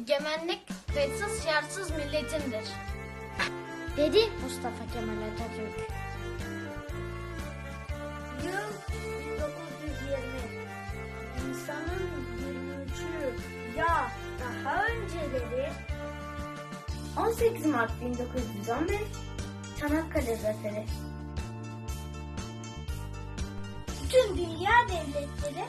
egemenlik kayıtsız şartsız milletindir. Dedi Mustafa Kemal Atatürk. Yıl 1920. İnsanın 23'ü ya daha önceleri 18 Mart 1915 Çanakkale Zaferi. Bütün dünya devletleri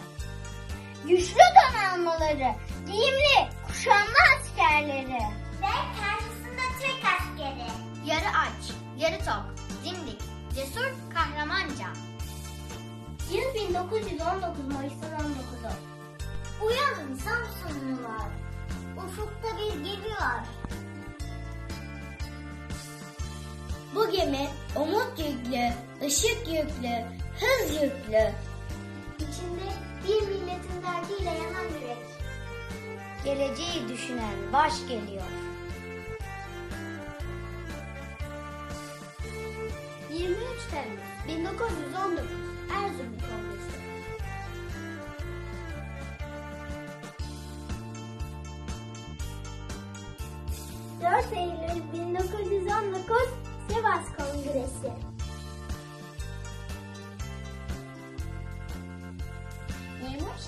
Güçlü donanmaları, giyimli, kuşanlı askerleri. Ve karşısında Türk askeri. Yarı aç, yarı tok, dimdik, cesur, kahramanca. Yıl 1919 Mayıs'ın 19'u. Uyanın Samsunlular. Ufukta bir gemi var. Bu gemi umut yüklü, ışık yüklü, hız yüklü. İçinde bir milletin derdiyle yanan yürek. Geleceği düşünen baş geliyor. 23 Temmuz 1919 Erzurum Kongresi. ...4 Eylül 1919 Sivas Kongresi.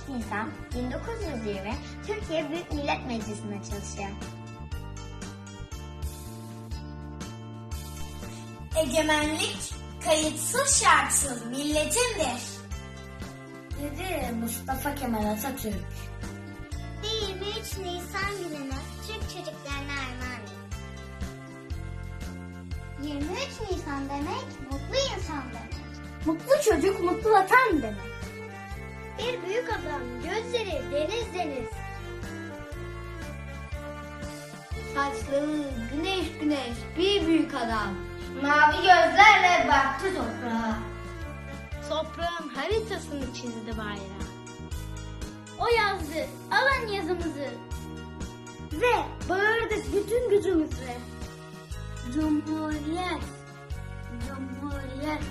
Nisan 1920 Türkiye Büyük Millet Meclisi'nin açılışı. Egemenlik kayıtsız şartsız milletindir. Dedi Mustafa Kemal Atatürk. 23 Nisan gününü Türk çocuklarına armağan et. 23 Nisan demek mutlu insan demek. Mutlu çocuk mutlu vatan demek. Bir büyük adam gözleri deniz deniz. Saçları güneş güneş bir büyük adam. Mavi gözlerle baktı toprağa. Toprağın haritasını çizdi bayrağı. O yazdı, alın yazımızı. Ve bağırdık bütün gücümüzle. Cumhuriyet, Cumhuriyet.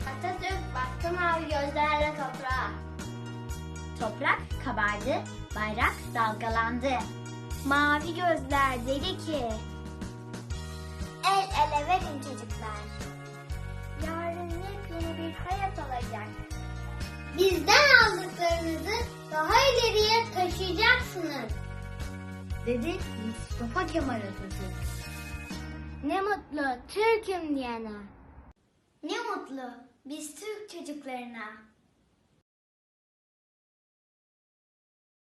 Atatürk baktı mavi gözlerle toprağa. Toprak kabardı, bayrak dalgalandı. Mavi gözler dedi ki... El ele verin çocuklar. Yarın yepyeni bir hayat olacak. Bizden aldıklarınızı daha ileriye taşıyacaksınız. Dedi Mustafa Kemal Atatürk. Ne mutlu Türk'üm diyene. Ne mutlu biz Türk çocuklarına.